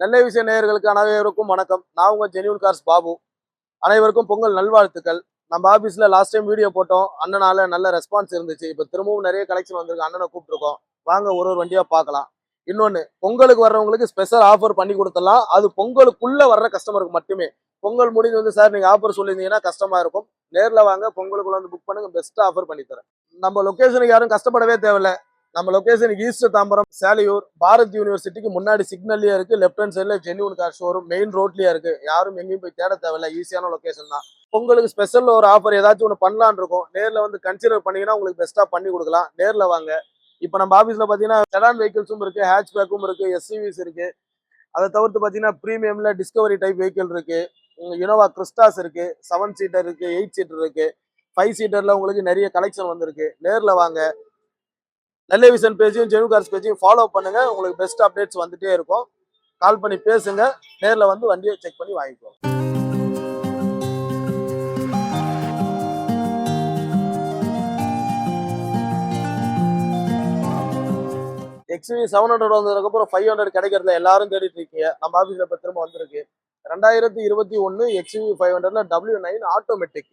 நெல்லை விஷய நேயர்களுக்கு அனைவருக்கும் வணக்கம். நான் உங்கள் ஜெனியூன் கார்ஸ் பாபு. அனைவருக்கும் பொங்கல் நல்வாழ்த்துக்கள். நம்ம ஆஃபீஸில் லாஸ்ட் டைம் வீடியோ போட்டோம். அண்ணனால நல்ல ரெஸ்பான்ஸ் இருந்துச்சு. இப்போ திரும்பவும் நிறைய கலெக்ஷன் வந்திருக்கு. அண்ணனை கூப்பிட்ருக்கோம் வாங்க ஒரு ஒரு வண்டியாக பார்க்கலாம். இன்னொன்று பொங்கலுக்கு வர்றவங்களுக்கு ஸ்பெஷல் ஆஃபர் பண்ணி கொடுத்துடலாம். அது பொங்கலுக்குள்ளே வர்ற கஸ்டமருக்கு மட்டுமே. பொங்கல் முடிஞ்சு வந்து சார் நீங்கள் ஆஃபர் சொல்லியிருந்தீங்கன்னா கஷ்டமாக இருக்கும். நேரில் வாங்க பொங்கலுக்குள்ள வந்து புக் பண்ணுங்க. பெஸ்ட்டாக ஆஃபர் பண்ணி தரேன் நம்ம லொக்கேஷனுக்கு யாரும் கஷ்டப்படவே தேவையில்ல. நம்ம லொகேஷன் ஈஸ்ட் தாம்பரம் சேலையூர் பாரத் யூனிவர்சிட்டிக்கு முன்னாடி சிக்னல்லையே இருக்கு. லெஃப்ட் ஹேண்ட் சைட்ல ஜென்யூன் கார் ஷோரூம் மெயின் ரோட்லயே இருக்கு. யாரும் எங்கேயும் போய் தேட தேவையில்ல. ஈஸியான லொகேஷன் தான். உங்களுக்கு ஸ்பெஷல் ஒரு ஆஃபர் ஏதாச்சும் ஒன்று பண்ணலான்னு இருக்கும். நேரில் வந்து கன்சிடர் பண்ணீங்கன்னா உங்களுக்கு பெஸ்ட்டாக பண்ணி கொடுக்கலாம். நேரில் வாங்க. இப்போ நம்ம ஆஃபீஸில் பார்த்தீங்கன்னா செடான் வெஹிக்கிள்ஸும் இருக்கு. ஹேட்ச்பேக்கும் இருக்கு. எஸ்யூவிஸ் இருக்கு. அதை தவிர்த்து பார்த்தீங்கன்னா ப்ரீமியம்ல டிஸ்கவரி டைப் வெஹிக்கிள் இருக்கு. இனோவா கிறிஸ்டாஸ் இருக்கு. செவன் சீட்டர் இருக்கு. எயிட் சீட்டர் இருக்கு. ஃபைவ் சீட்டர்ல உங்களுக்கு நிறைய கலெக்ஷன் வந்திருக்கு. நேரில் வாங்க. நெல்லை விஷன் பேஜையும் ஜெனுகார்ஸ் பேஜையும் ஃபாலோ பண்ணுங்க. உங்களுக்கு பெஸ்ட் அப்டேட்ஸ் வந்துட்டே இருக்கும். கால் பண்ணி பேசுங்க. நேரில் வந்து வண்டியை செக் பண்ணி வாங்கிக்கோங்க. எக்ஸ்வி செவன் ஹண்ட்ரட் வந்ததுக்கப்புறம் ஃபைவ் ஹண்ட்ரட் கிடைக்கிறதுல எல்லாரும் தேடிட்டு இருக்கீங்க. நம்ம ஆஃபீஸில் இப்போ திரும்ப வந்திருக்கு. ரெண்டாயிரத்தி இருபத்தி ஒன்று எக்ஸ்வி ஃபைவ் ஹண்ட்ரட்ல டபிள்யூ நைன் ஆட்டோமேட்டிக்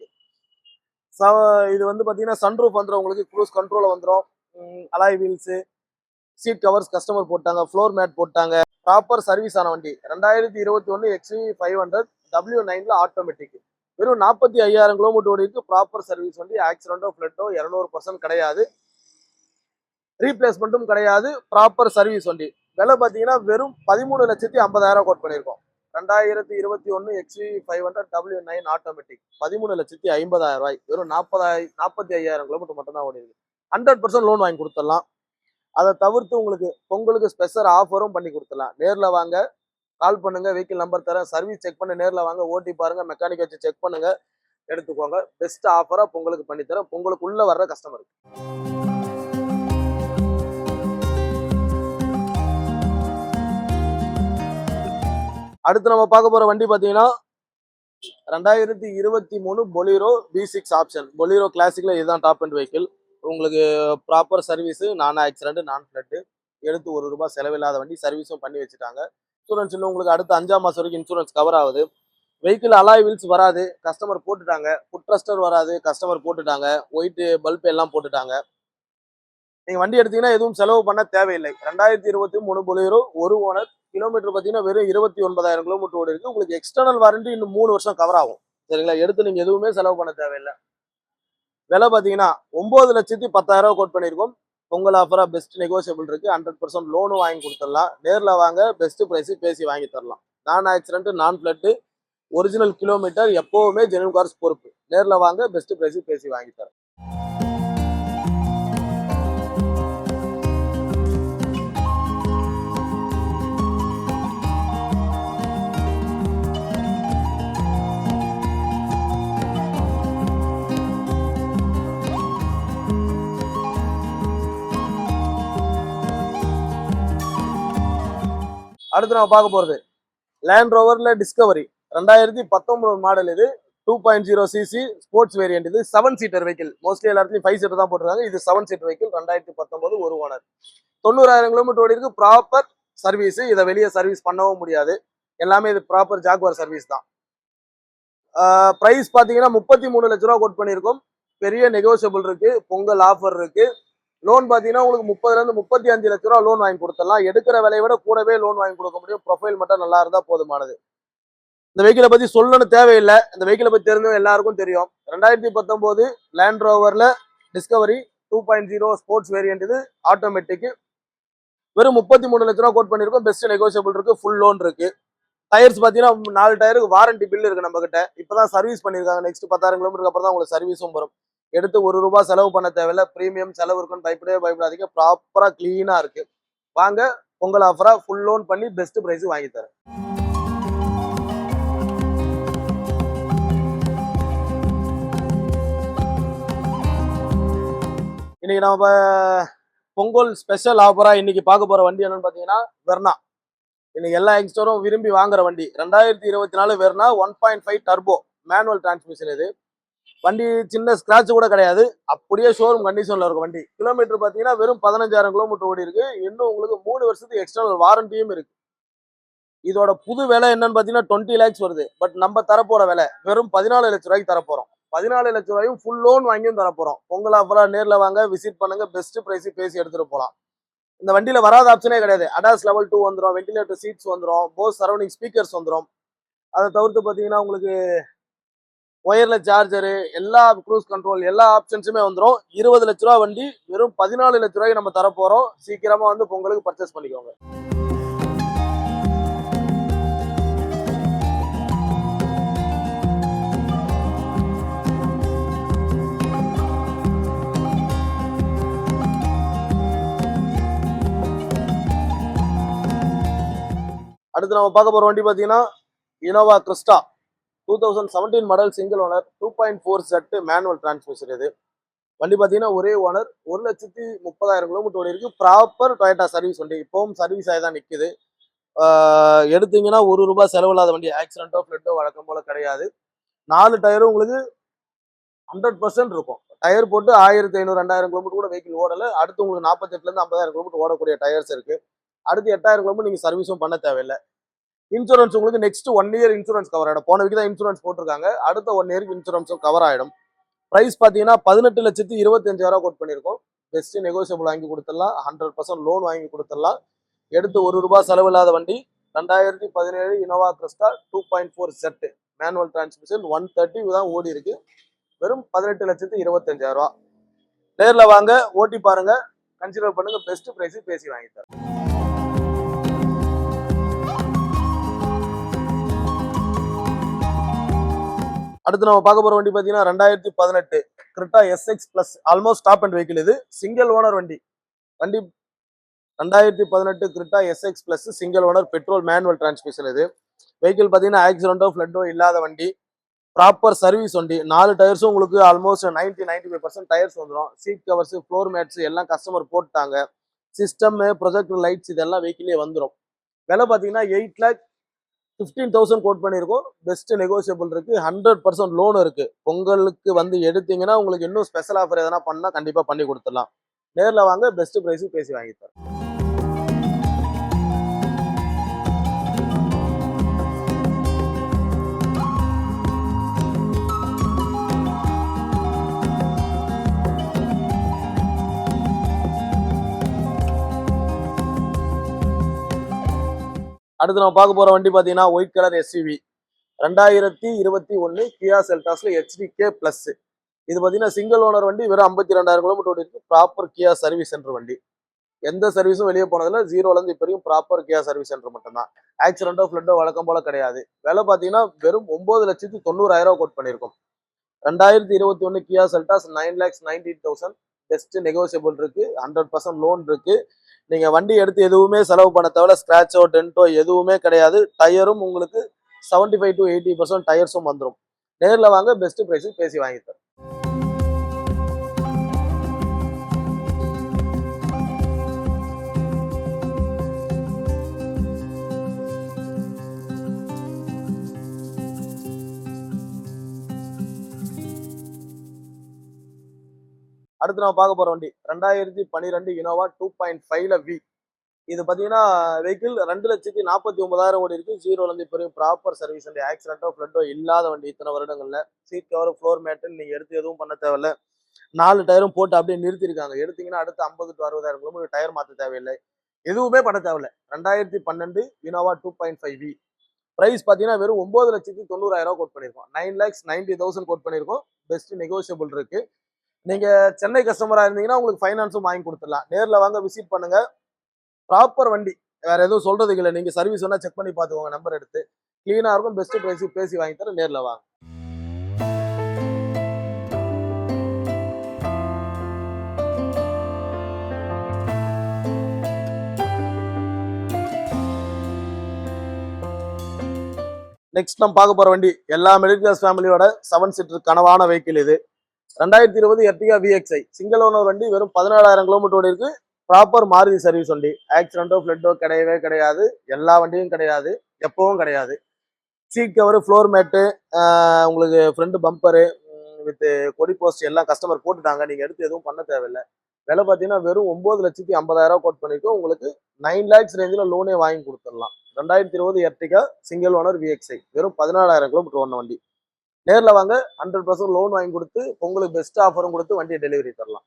இது வந்து பார்த்தீங்கன்னா சன்ரூஃப் வந்துடும் உங்களுக்கு க்ரூஸ் கண்ட்ரோலில் வந்துடும் alloy wheels seat covers customer போட்டாங்க ஃப்ளோர் மேட் போட்டாங்க. ப்ராப்பர் சர்வீஸ் ஆன வண்டி. ரெண்டாயிரத்தி இருபத்தி ஒன்று எக்ஸ்வி ஃபைவ் ஹண்ட்ரட் டபிள்யூ நைனில் ஆட்டோமேட்டிக் வெறும் நாற்பத்தி ஐயாயிரம் கிலோமீட்டர் ஓடி ப்ராப்பர் சர்வீஸ் வண்டி. ஆக்சிடென்ட்டோ ஃப்ளட்டோ இரநூறு பர்சன்ட் கிடையாது. ரீப்ளேஸ்மெண்ட்டும் கிடையாது ப்ராப்பர் சர்வீஸ் வண்டி. விலை பார்த்தீங்கன்னா வெறும் பதிமூணு லட்சத்தி ஐம்பதாயிரம் கோட் பண்ணியிருக்கோம். ரெண்டாயிரத்தி இருபத்தி ஒன்று XV five hundred W nine automatic பதிமூணு லட்சத்தி ஐம்பதாயிரம் ரூபாய். வெறும் நாற்பதாயிரம் நாற்பத்தி ஐயாயிரம் கிலோமீட்டர் மட்டும் தான் ஓடி ஹண்ட்ரட் பர்சன்ட் லோன் வாங்கி கொடுத்துடலாம். அதை தவிர்த்து உங்களுக்கு பொங்கலுக்கு ஸ்பெஷல் ஆஃபரும் பண்ணி கொடுத்துடலாம். நேரில் வாங்க கால் பண்ணுங்கள் வெஹிக்கிள் நம்பர் தரேன். சர்வீஸ் செக் பண்ணி நேரில் வாங்க ஓட்டி பாருங்கள் மெக்கானிக் வச்சு செக் பண்ணுங்கள் எடுத்துக்கோங்க. பெஸ்ட் ஆஃபராக பொங்கலுக்கு பண்ணித்தரேன் பொங்கலுக்குள்ளே வர்ற கஸ்டமருக்கு அடுத்து நம்ம பார்க்க போகிற வண்டி பார்த்தீங்கன்னா ரெண்டாயிரத்தி இருபத்தி மூணு Bolero B six option Bolero கிளாசிக்கில் இதுதான் டாப் அண்ட் வெஹிக்கிள் உங்களுக்கு proper service non accident non flood எடுத்து ஒரு ரூபாய் செலவில்லாத வண்டி சர்வீஸும் பண்ணி வச்சுட்டாங்க. இன்சூரன்ஸ் இன்னும் உங்களுக்கு அடுத்த அஞ்சாம் மாதம் வரைக்கும் இன்சூரன்ஸ் கவர் ஆகுது. வெஹிக்கிள் அலாய் வீல்ஸ் வராது. கஸ்டமர் போட்டுட்டாங்க. ஃபுட் ட்ரஸ்டர் வராது. கஸ்டமர் போட்டுட்டாங்க. ஒயிட் பல்ப் எல்லாம் போட்டுட்டாங்க. நீங்கள் வண்டி எடுத்தீங்கன்னா எதுவும் செலவு பண்ண தேவையில்லை. ரெண்டாயிரத்தி இருபத்தி மூணு பொலிரோ ஒரு ஓனர் கிலோமீட்டர் பார்த்தீங்கன்னா வெறும் இருபத்தி ஒன்பதாயிரம் கிலோமீட்டர் ஓடி இருக்குது உங்களுக்கு எக்ஸ்டர்னல் வாரண்டி இன்னும் மூணு வருஷம் கவர் ஆகும். சரிங்களா? எடுத்து நீங்கள் எதுவுமே செலவு பண்ண தேவையில்லை. விலை பார்த்தீங்கன்னா ஒம்பது லட்சத்தி பத்தாயிரம் கோட் பண்ணியிருக்கோம். பொங்கல் ஆஃபராக பெஸ்ட் நெகோசியபிள் இருக்குது ஹண்ட்ரட் பர்சன்ட் லோனும் வாங்கி கொடுத்துடலாம். நேரில் வாங்க பெஸ்ட் ப்ரைஸு பேசி வாங்கி தரலாம். நான் ஆக்சிடென்ட் நான் ஃப்ளட்டு ஒரிஜினல் கிலோமீட்டர் எப்போவுமே ஜெனுவன் கார்ஸ் பொறுப்பு. நேரில் வாங்க பெஸ்ட் ப்ரைஸு பேசி வாங்கி தரேன் அடுத்து நம்ம பார்க்க போகிறது லேண்ட் ரோவரில் டிஸ்கவரி ரெண்டாயிரத்தி பத்தொன்பது மாடல் இது. Two point zero CC sports variant இது. செவன் சீட்டர் வெஹிக்கிள் மோஸ்ட்லி எல்லாத்துலையும் ஃபைவ் சீட்டர் தான் போட்டிருக்காங்க. இது செவன் சீட்டர் வெஹிக்கிள் ரெண்டாயிரத்தி பத்தொன்பது ஒரு ஓனர் தொண்ணூறாயிரம் கிலோமீட்டர் ஓடி இருக்கு. ப்ராப்பர் சர்வீஸ் இதை வெளியே சர்வீஸ் பண்ணவும் முடியாது. எல்லாமே இது ப்ராப்பர் ஜாக்வார் சர்வீஸ் தான். ப்ரைஸ் பார்த்தீங்கன்னா முப்பத்தி மூணு லட்ச ரூபா கோட் பண்ணியிருக்கோம். பெரிய நெகோசியபிள் இருக்கு. பொங்கல் ஆஃபர் இருக்கு. லோன் பார்த்தீங்கன்னா உங்களுக்கு முப்பதுல இருந்து முப்பத்தி அஞ்சு லட்ச ரூபா லோன் வாங்கி கொடுத்துடலாம். எடுக்கிற விலையை விட கூடவே லோன் வாங்கி கொடுக்க முடியும். ப்ரொஃபைல் மட்டும் நல்லா இருந்தால் போதுமானது. இந்த வெஹிக்கிளை பத்தி சொல்லணும்னு தேவையில்லை. இந்த வெஹிக்கிளை பற்றி தெரிஞ்சவங்க எல்லாருக்கும் தெரியும். ரெண்டாயிரத்தி பத்தொம்போது land ரோவர்ல Discovery two point zero sports variant இது. ஆட்டோமேட்டிக்கு வெறும் முப்பத்தி மூணு லட்ச ரூபா கோட் பண்ணிருக்கோம். பெஸ்ட் நெகோசியபிள் இருக்கு. ஃபுல் லோன் இருக்கு. டயர்ஸ் பார்த்தீங்கன்னா நாலு டயருக்கு வாரண்டி பில் இருக்கு நம்ம கிட்ட இப்பதான் சர்வீஸ் பண்ணிருக்காங்க. நெக்ஸ்ட் பத்தாயிரம் கிலோமீட்டருக்கு அப்புறம் தான் உங்களுக்கு சர்வீஸும் வரும். எடுத்து ஒரு ரூபாய் செலவு பண்ண தேவையில்ல. ப்ரீமியம் செலவு இருக்குன்னு பயப்படவே பயப்படாதீங்க. ப்ராப்பராக க்ளீனாக இருக்கு. வாங்க பொங்கல் ஆஃபராக ஃபுல் லோன் பண்ணி பெஸ்ட் பிரைஸ் வாங்கி தரேன். இன்னைக்கு நம்ம பொங்கல் ஸ்பெஷல் ஆஃபராக இன்னைக்கு பார்க்க போகிற வண்டி என்னன்னு பார்த்தீங்கன்னா வெர்னா. இன்னைக்கு எல்லா யங்ஸ்டரும் விரும்பி வாங்குற வண்டி. ரெண்டாயிரத்தி இருபத்தி நாலு Verna one point five turbo manual transmission இது. வண்டி சின்ன ஸ்க்ராட்ச் கூட கிடையாது. அப்படியே ஷோரூம் கண்டிஷனில் இருக்கும் வண்டி. கிலோமீட்டர் பார்த்தீங்கன்னா வெறும் பதினஞ்சாயிரம் கிலோமீட்டர் ஓடி இருக்கு. இன்னும் உங்களுக்கு மூணு வருஷத்துக்கு எக்ஸ்டர்னல் வாரண்டியும் இருக்கு. இதோட புது விலை என்னன்னு பார்த்தீங்கன்னா டுவெண்ட்டி லேக்ஸ் வருது. பட் நம்ம தரப்போற விலை வெறும் பதினாலு லட்ச ரூபாய்க்கு தரப்போறோம். பதினாலு லட்ச ரூபாயும் ஃபுல் லோன் வாங்கியும் தரப்போறோம். பொங்கல் ஆஃபராக நேரில் வாங்க விசிட் பண்ணுங்க பெஸ்ட் ப்ரைஸு பேசி எடுத்துட்டு போகலாம் இந்த வண்டியில வராத ஆப்ஷனே கிடையாது. அடாஸ் லெவல் டூ வந்துடும் வெண்டிலேட்டர் சீட்ஸ் வந்துடும் போஸ் சரௌண்டிங் ஸ்பீக்கர்ஸ் வந்துடும் அதை தவிர்த்து பார்த்தீங்கன்னா உங்களுக்கு ஒயர்லெஸ் சார்ஜரு எல்லா க்ரூஸ் கண்ட்ரோல் எல்லா ஆப்ஷன்ஸுமே வந்துடும் இருபது லட்ச ரூபா வண்டி வெறும் பதினாலு லட்ச ரூபாய்க்கு நம்ம தரப்போகிறோம் சீக்கிரமாக வந்து பொங்கலுக்கு பர்ச்சேஸ் பண்ணிக்கோங்க. அடுத்து நம்ம பார்க்க போகிற வண்டி பார்த்தீங்கன்னா Innova Crysta two thousand seventeen model single owner two point four set manual transmission இது. வண்டி பார்த்தீங்கன்னா ஒரே ஓனர் ஒரு லட்சத்தி முப்பதாயிரம் கிலோமீட்டர் ஓடி இருக்கு. ப்ராப்பர் டொயட்டா சர்வீஸ் வண்டி. இப்போவும் சர்வீஸ் ஆகி தான் நிற்குது எடுத்தீங்கன்னா ஒரு ரூபாய் செலவில்லாத வண்டி. ஆக்சிடென்ட்டோ ஃப்ளட்டோ வழக்கம் போல கிடையாது. நாலு டயரும் உங்களுக்கு ஹண்ட்ரட் பர்சன்ட் இருக்கும். டயர் போட்டு ஆயிரத்தி ஐநூறு ரெண்டாயிரம் கிலோமீட்டர் கூட வெஹிக்கிள் ஓடலை. அடுத்து உங்களுக்கு நாற்பத்தெட்டுலேருந்து ஐம்பதாயிரம் கிலோமீட்டர் ஓடக்கூடிய டயர்ஸ் இருக்குது அடுத்து எட்டாயிரம் கிலோமீட்டர் நீங்கள் சர்வீஸும் பண்ண தேவையில்லை. இன்சூரன்ஸ் உங்களுக்கு next one year insurance cover ஆகிடும் போன வீக்கு தான் இன்சூரன்ஸ் போட்டிருக்காங்க. அடுத்த ஒன் இயருக்கு இன்சூரன்ஸும் கவர் ஆகிடும் ப்ரைஸ் பார்த்தீங்கன்னா பதினெட்டு லட்சத்தி இருபத்தஞ்சாயிரம் கோட் பண்ணியிருக்கோம். பெஸ்ட்டு நெகோசியபிள் வாங்கி கொடுத்துடலாம். ஹண்ட்ரட் பர்சன்ட் லோன் வாங்கி கொடுத்துடலாம். எடுத்து ஒரு ரூபாய் செலவில்லாத வண்டி. ரெண்டாயிரத்தி பதினேழு Innova Crysta two point four set manual transmission one thirty தான் ஓடி இருக்கு. வெறும் பதினெட்டு லட்சத்தி இருபத்தஞ்சாயிரம் ரூபா. நேரில் வாங்க ஓட்டி பாருங்க. கன்சிடர் பண்ணுங்க. பெஸ்ட் ப்ரைஸு பேசி வாங்கித்தரேன். அடுத்து நம்ம பார்க்க போற வண்டி பார்த்தீங்கன்னா ரெண்டாயிரத்தி பதினெட்டு Creta SX plus almost stop end vehicle இது. சிங்கிள் ஓனர் வண்டி. வண்டி ரெண்டாயிரத்தி பதினெட்டு Creta SX plus single owner petrol manual transmission இது. வெஹிக்கிள் பார்த்தீங்கன்னா ஆக்சிடென்ட்டோ ஃப்ளட்டோ இல்லாத வண்டி. ப்ராப்பர் சர்வீஸ் வண்டி. நாலு டயர்ஸும் உங்களுக்கு almost ninety ninety five percent tyres வந்துடும் சீட் கவர்ஸ் ஃப்ளோர் மேட்ஸ் எல்லாம் கஸ்டமர் போட்டாங்க சிஸ்டம் ப்ரொஜெக்டர் லைட்ஸ் இதெல்லாம் வெஹிக்கிளே வந்துடும் விலை பார்த்தீங்கன்னா eight lakh fifteen thousand quote பண்ணியிருக்கோம். பெஸ்ட் நெகோசியபிள் இருக்கு. ஹண்ட்ரட் பர்சன்ட் லோன் இருக்கு. பொங்கலுக்கு வந்து எடுத்தீங்கன்னா உங்களுக்கு இன்னும் ஸ்பெஷல் ஆஃபர் எதனா பண்ணால் கண்டிப்பாக பண்ணி கொடுத்துடலாம். நேரில் வாங்க பெஸ்ட் ப்ரைஸுக்கு பேசி வாங்கி அடுத்து நம்ம பார்க்க போற வண்டி பார்த்தீங்கன்னா ஒயிட் கலர் எஸ்யூவி ரெண்டாயிரத்தி இருபத்தி ஒன்று கியா செல்டாஸ்ல ஹெச்டி கே ப்ளஸ் இது பார்த்தீங்கன்னா சிங்கிள் ஓனர் வண்டி வெறும் ஐம்பத்தி ரெண்டாயிரம் கிலோமீட்டர் ஓடி இருக்கு ப்ராப்பர் கியா சர்வீஸ் சென்டர் வண்டி. எந்த சர்வீஸும் வெளியே போனதில்ல. ஜீரோலேருந்து இப்போ வரைக்கும் ப்ராப்பர் கியா சர்வீஸ் சென்டர் மட்டும்தான். ஆக்சிடென்ட்டோ ஃப்ளட்டோ வழக்கம் போல கிடையாது. விலை பார்த்தீங்கன்னா வெறும் ஒன்பது லட்சத்தி தொண்ணூறாயிரம் ரூபா கோட் பண்ணியிருக்கோம். ரெண்டாயிரத்தி இருபத்தி ஒன்று Kia Seltos nine lakhs nineteen thousand best negotiable இருக்கு. ஹண்ட்ரட் பர்சன்ட் லோன் இருக்கு. நீங்கள் வண்டி எடுத்து எதுவுமே செலவு பண்ண தேவையில்ல. ஸ்க்ராட்சோ டென்ட்டோ எதுவுமே கிடையாது. டயரும் உங்களுக்கு seventy five to eighty percent டயர்ஸும் வந்துடும் நேரில் வாங்க பெஸ்ட் ப்ரைஸுக்கு பேசி வாங்கி அடுத்து நம்ம பார்க்க போகிற வண்டி. ரெண்டாயிரத்தி பன்னிரெண்டு இனோவா டூ பாயிண்ட் ஃபைவ்ல வி இது பார்த்தீங்கன்னா வெஹிக்கிள் ரெண்டு லட்சத்தி நாற்பத்தி ஒன்பதாயிரம் ஓடி இருக்கு. ஜீரோலேருந்து இப்போ ப்ராப்பர் சர்வீஸ் வண்டி. ஆக்சிடென்ட்டோ ஃப்ளட்டோ இல்லாத வண்டி இத்தனை வருடங்கள்ல. சீட் கவர் ஃப்ளோர் மேட்டில் நீங்கள் எடுத்து எதுவும் பண்ண தேவையில்ல. நாலு டயரும் போட்டு அப்படியே நிறுத்திருக்காங்க. எடுத்தீங்கன்னா அடுத்து ஐம்பது டு அறுபதாயிரம் கிலோமீட்டர் டயர் மாற்ற தேவையில்லை. எதுவுமே பண்ண தேவையில்ல. ரெண்டாயிரத்தி பன்னெண்டு Innova two point five V price பார்த்தீங்கன்னா வெறும் ஒம்பது லட்சத்தி தொண்ணூறாயிரம் கோட் பண்ணியிருக்கோம். Nine lakhs ninety thousand quote பண்ணியிருக்கோம். பெஸ்ட் நெகோசியபிள் இருக்கு. நீங்கள் சென்னை கஸ்டமராக இருந்தீங்கன்னா உங்களுக்கு ஃபைனான்ஸும் வாங்கி கொடுத்துடலாம். நேரில் வாங்க விசிட் பண்ணுங்கள் ப்ராப்பர் வண்டி. வேறு எதுவும் சொல்கிறது இல்லை. நீங்கள் சர்வீஸ் வேணால் செக் பண்ணி பார்த்துக்கோங்க. நம்பர் எடுத்து. க்ளீனாக இருக்கும் பெஸ்ட்டு ப்ரைஸ் பேசி வாங்கி தரேன் வாங்க. நெக்ஸ்ட் நம்ம பார்க்க போகிற வண்டி எல்லா மிடில் கிளாஸ் ஃபேமிலியோட செவன் சீட்டர் கனவான வெஹிக்கிள் இது. ரெண்டாயிரத்தி இருபது எர்டிகா விஎக்ஸ்ஐ சிங்கிள் ஓனர் வண்டி வெறும் பதினாலாயிரம் கிலோமீட்டர் இருக்கு. ப்ராப்பர் மாருதி சர்வீஸ் வண்டி. ஆக்சிடென்ட்டோ ஃப்ளட்டோ கிடையவே கிடையாது. எல்லா வண்டியும் கிடையாது. எப்பவும் கிடையாது. சீட் கவர் ஃப்ளோர் மேட்டு உங்களுக்கு ஃப்ரண்ட் பம்பரு வித்து கொடி போஸ்ட் எல்லாம் கஸ்டமர் போட்டுட்டாங்க. நீங்கள் எடுத்து எதுவும் பண்ண தேவையில்லை. விலை பார்த்தீங்கன்னா வெறும் ஒம்பது லட்சத்தி ஐம்பதாயிரம் கோட் பண்ணிருக்கோம் உங்களுக்கு நைன் லேக்ஸ் ரேஞ்சில் லோனே வாங்கி கொடுத்துடலாம். ரெண்டாயிரத்தி இருபது எர்டிகா சிங்கிள் ஓனர் விஎக்ஸ்ஐ வெறும் பதினாலாயிரம் கிலோமீட்டர் ஓன வண்டி. நேரில் வாங்க ஹண்ட்ரட் பர்சன்ட் லோன் வாங்கி கொடுத்து உங்களுக்கு பெஸ்ட் ஆஃபரும் கொடுத்து வண்டியை டெலிவரி தரலாம்.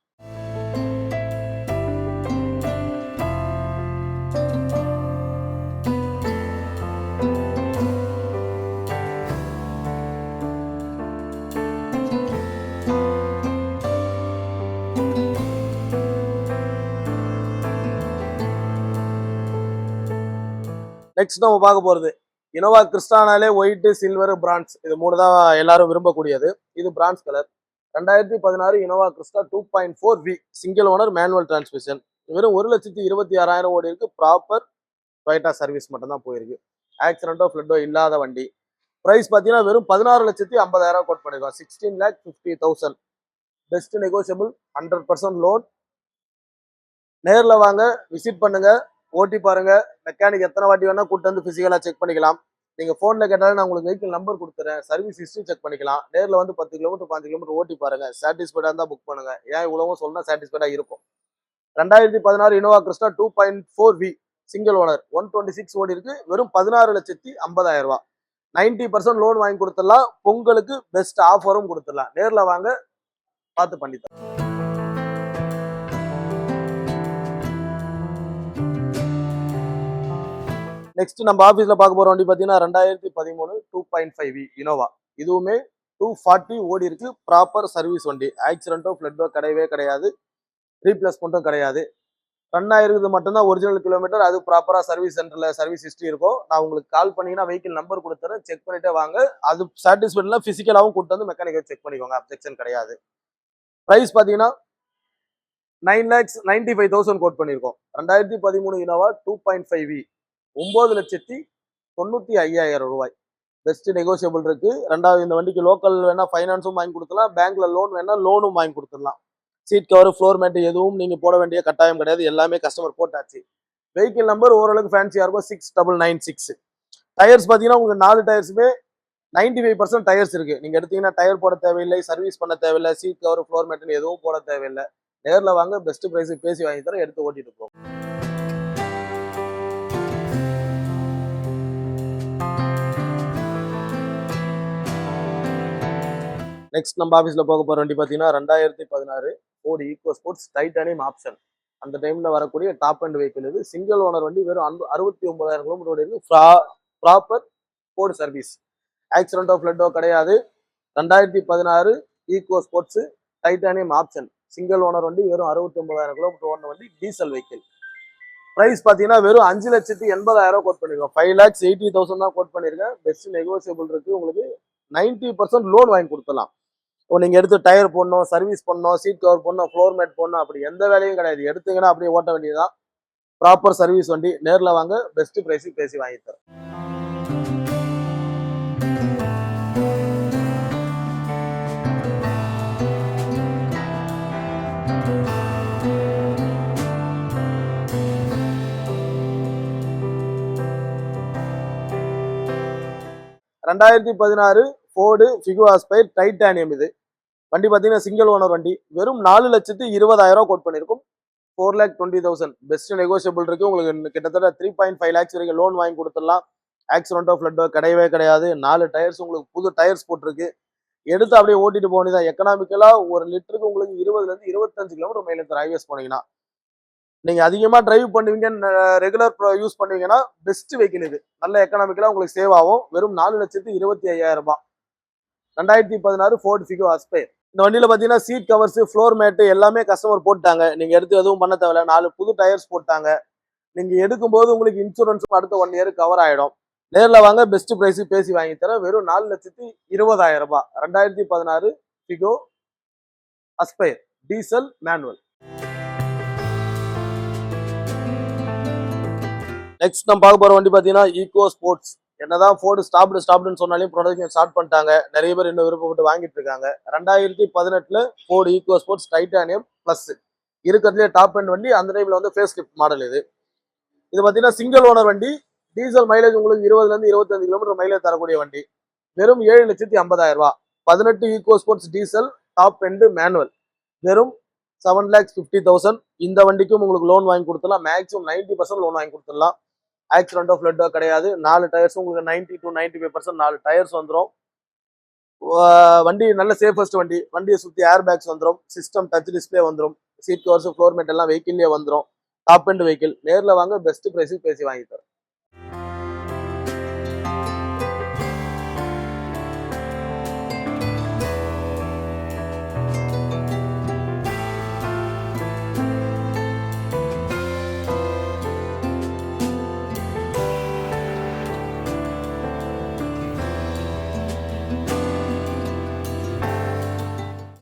நெக்ஸ்ட் நம்ம பார்க்க போகிறது இனோவா கிறிஸ்டானாலே ஒயிட்டு சில்வர் பிரான்ஸ் இது மூணு தான் எல்லாரும் விரும்பக்கூடியது. இது பிரான்ஸ் கலர் ரெண்டாயிரத்தி பதினாறு Innova Crysta two point four V single owner manual transmission வெறும் ஒரு லட்சத்தி இருபத்தி ஆறாயிரம் ஓடி இருக்கு. ப்ராப்பர் டொயட்டா சர்வீஸ் மட்டும்தான் போயிருக்கு. ஆக்சிடென்ட்டோ ஃப்ளட்டோ இல்லாத வண்டி. ப்ரைஸ் பார்த்தீங்கன்னா வெறும் பதினாறு லட்சத்தி ஐம்பதாயிரம் கோட் பண்ணிருக்கோம் sixteen lakh fifty thousand best negotiable hundred percent loan நேரில் வாங்க விசிட் பண்ணுங்கள் ஓட்டி பாருங்க. மெக்கானிக் எத்தனை வாட்டி வேணா கூட்டு வந்து பிசிக்கலா செக் பண்ணிக்கலாம். நீங்க போன்ல கேட்டாலும் நான் உங்களுக்கு வெஹிக்கிள் நம்பர் கொடுத்துறேன். சர்வீஸ் ஹிஸ்டரி செக் பண்ணிக்கலாம். நேர்ல வந்து பத்து கிலோமீட்டர் பாஞ்சு கிலோமீட்டர் ஓட்டி பாருங்க. சாட்டிஸ்ஃபைடா இருந்தா புக் பண்ணுங்க. ஏன் இவ்வளவும் சொன்னா சாட்டிஸ்ஃபைடா இருக்கும். ரெண்டாயிரத்தி பதினாறு Innova Crysta two point four V single owner one twenty six ஓடி இருக்கு. வெறும் பதினாறு லட்சத்தி ஐம்பதாயிரம் ரூபாய். நைன்டி பர்சன்ட் லோன் வாங்கி கொடுத்துடலாம். பொங்கலுக்கு பெஸ்ட் ஆஃபரும் கொடுத்துடலாம். நேர்ல வாங்க பார்த்து பண்ணி நெக்ஸ்ட் நம்ம ஆஃபீஸில் பார்க்க போகிற வண்டி பார்த்தீங்கன்னா ரெண்டாயிரத்தி பதிமூணு two point five V Innova இதுவுமே டூ ஃபார்ட்டி ஓடி இருக்கு. ப்ராப்பர் சர்வீஸ் வண்டி. ஆக்சிடென்ட்டோ ஃப்ளட்டோ கிடையவே கிடையாது. ரீப்ளேஸ்மெண்ட்டும் கிடையாது. ரன் ஆயிருக்குது மட்டும்தான் ஒரிஜினல் கிலோமீட்டர் அது ப்ராப்பராக சர்வீஸ் சென்டரில் சர்வீஸ் ஹிஸ்ட்ரி இருக்கும். நான் உங்களுக்கு கால் பண்ணிங்கன்னா வெஹிக்கிள் நம்பர் கொடுத்துறேன். செக் பண்ணிட்டே வாங்க. அது சாட்டிஸ்ஃபைட்லாம் ஃபிசிக்கலாகவும் கூட்டு வந்து மெக்கானிக்கல் செக் பண்ணிக்கோங்க. அப்ஜெக்ஷன் கிடையாது. ப்ரைஸ் பார்த்தீங்கன்னா nine lakhs ninety five thousand quote பண்ணியிருக்கோம். ரெண்டாயிரத்தி பதிமூணு Innova two point five V ஒம்பது லட்சத்தி தொண்ணூற்றி ஐயாயிரம் ரூபாய். பெஸ்ட் நெகோசியபிள் இருக்கு. ரெண்டாவது இந்த வண்டிக்கு லோக்கல் வேணா ஃபைனான்ஸும் வாங்கி கொடுத்துலாம் பேங்க்ல லோன் வேணா லோனும் வாங்கி கொடுத்துடலாம். சீட் கவர் ஃப்ளோர் மேட் எதுவும் நீங்க போட வேண்டிய கட்டாயம் கிடையாது. எல்லாமே கஸ்டமர் போட்டாச்சு. வெஹிக்கிள் நம்பர் ஓரளவுக்கு ஃபேன்சியா இருக்கும். Six double nine six tyres பார்த்தீங்கன்னா உங்களுக்கு நாலு டயர்ஸுமே நைன்டி ஃபைவ் பர்சன்ட் டயர்ஸ் இருக்கு. நீங்க எடுத்தீங்கன்னா டயர் போட தேவையில்லை சர்வீஸ் பண்ண தேவையில்லை சீட் கவர் ஃப்ளோர் மேட்னு எதுவும் போட தேவையில்லை. நேரில் வாங்க பெஸ்ட் ப்ரைஸுக்கு பேசி வாங்கி தர எடுத்து ஓட்டிட்டு போகும் நெக்ஸ்ட் நம்ம ஆஃபீஸில் போக போகிற வண்டி பார்த்தீங்கன்னா ரெண்டாயிரத்தி பதினாறு Ford Eco Sports titanium option அந்த டைமில் வரக்கூடிய டாப் அண்ட் வெஹிக்கிள் இது. சிங்கிள் ஓனர் வண்டி வெறும் அன்பு அறுபத்தி ஒன்பதாயிரம் கிலோமீட்டர் இருக்கு. ப்ராப்பர் ஃபோர்டு சர்வீஸ் ஆக்சிடென்ட்டோ ஃப்ளட்டோ கிடையாது. ரெண்டாயிரத்தி பதினாறு Eco Sports titanium option single owner வண்டி வெறும் அறுபத்தி ஒன்பதாயிரம் கிலோமீட்டர் ஓன வண்டி டீசல் வெஹிக்கிள் ப்ரைஸ் பார்த்தீங்கன்னா வெறும் அஞ்சு லட்சத்தி எண்பதாயிரம் கோட் பண்ணிருக்கோம். ஃபைவ் லேக்ஸ் எயிட்டி தௌசண்ட் தான் கோட் பண்ணியிருக்கேன் பெஸ்ட் நெகோசியபிள் இருக்கு. உங்களுக்கு நைன்டி பர்சன்ட் லோன் வாங்கி கொடுத்துடலாம். நீங்கள் எடுத்து டயர் போடணும் சர்வீஸ் பண்ணணும் சீட் கவர் பண்ணணும் ஃப்ளோர் மேட் போடணும் அப்படி எந்த வேலையும் கிடையாது. எடுத்தீங்கன்னா அப்படியே ஓட்ட வேண்டியதுதான். ப்ராப்பர் சர்வீஸ் வண்டி. நேரில் வாங்க பெஸ்ட் ப்ரைஸுக்கு பேசி வாங்கி தரேன். ரெண்டாயிரத்தி பதினாறு ஃபோர்டு ஃபிகோ டைட்டானியம் இது. வண்டி பார்த்தீங்கன்னா சிங்கிள் ஓனர் வண்டி. வெறும் நாலு லட்சத்து இருபதாயிரம் quote பண்ணியிருக்கும் four lakh twenty thousand best negotiable இருக்கு. உங்களுக்கு கிட்டத்தட்ட த்ரீ பாயிண்ட் ஃபைவ் லேக்ஸ் வரைக்கும் லோன் வாங்கி கொடுத்துடலாம். ஆக்சிடென்ட்டோ ஃப்ளட்டோ கிடையவே கிடையாது. நாலு டயர்ஸ் உங்களுக்கு புது டயர்ஸ் போட்டிருக்கு. எடுத்து அப்படியே ஓட்டிட்டு போக வேண்டியதான் எக்கனாமிக்கலா ஒரு லிட்டருக்கு உங்களுக்கு இருபதுல இருந்து இருபத்தஞ்சு கிலோமீட்டர் மைலேஜ் தர ஹைவேஸ் போனீங்கன்னா நீங்க அதிகமா டிரைவ் பண்ணுவீங்க ரெகுலர் யூஸ் பண்ணுவீங்கன்னா பெஸ்ட் வெஹிக்கிள் இது. நல்ல எக்கனாமிக்கலா உங்களுக்கு சேவ் ஆகும். வெறும் நாலு லட்சத்து இருபத்தி ஐயாயிரம் ரூபாய். ரெண்டாயிரத்தி பதினாறு ஃபோர்ட் ஃபிகோ அஸ்பயர் இந்த வண்டியில் பார்த்தீங்கன்னா சீட் கவர்ஸ் ஃப்ளோர் மேட்டு எல்லாமே கஸ்டமர் போட்டாங்க நீங்கள் எடுத்து எதுவும் பண்ண தேவையில்ல. நாலு புது டயர்ஸ் போட்டாங்க. நீங்கள் எடுக்கும்போது உங்களுக்கு இன்சூரன்ஸும் அடுத்த ஒன் இயர் கவர் ஆகிடும் நேரில் வாங்க பெஸ்ட் ப்ரைஸு பேசி வாங்கி தர வெறும் நாலு லட்சத்தி இருபதாயிரம் ரூபாய். ரெண்டாயிரத்தி பதினாறு Figo Aspire diesel manual next நம்ம பார்க்க போகிற வண்டி பார்த்தீங்கன்னா ஈகோ ஸ்போர்ட்ஸ் என்னதான் ஃபோர்டு ஸ்டாப்டு ஸ்டாப்டுன்னு சொன்னாலும் ப்ரொடக்ஷன் ஸ்டார்ட் பண்ணிட்டாங்க. நிறைய பேர் இன்னும் விருப்பப்பட்டு வாங்கிட்டு இருக்காங்க. ரெண்டாயிரத்தி பதினெட்டுல Ford Eco Sports titanium plus இருக்கிறதுலே டாப் அண்ட் வண்டி அந்த டைம்ல வந்து ஃபேஸ் லிஃப்ட் மாடல் இது. இது பார்த்தீங்கன்னா சிங்கிள் ஓனர் வண்டி. டீசல் மைலேஜ் உங்களுக்கு இருபதுல இருந்து இருபத்தஞ்சு கிலோமீட்டர் மைலேஜ் தரக்கூடிய வண்டி. வெறும் ஏழு லட்சத்தி ஐம்பதாயிரம் ரூபா பதினெட்டு Eco Sports diesel top end manual வெறும் செவன் லேக்ஸ் ஃபிஃப்டி தௌசண்ட் இந்த வண்டிக்கும் உங்களுக்கு லோன் வாங்கி கொடுத்துடலாம். மேக்ஸிமம் நைன்டி பர்சன்ட் லோன் வாங்கி கொடுத்துடலாம். ஆக்சிடென்ட்டோ ஃப்ளட்டோ கிடையாது. நாலு டயர்ஸ் உங்களுக்கு ninety to ninety five percent நாலு டயர்ஸ் வந்துடும் வண்டி நல்ல சேஃபஸ்ட் வண்டி. வண்டியை சுற்றி ஏர் பேக்ஸ் வந்துடும் சிஸ்டம் டச் டிஸ்ப்ளே வந்துடும் சீட் கவர்ஸ் ஃப்ளோர் மேட் எல்லாம் வெஹிக்கிள்லேயே வந்துடும் டாப் அண்ட் வெஹிக்கிள் நேரில் வாங்க பெஸ்ட் ப்ரைஸுக்கு பேசி வாங்கி தரோம்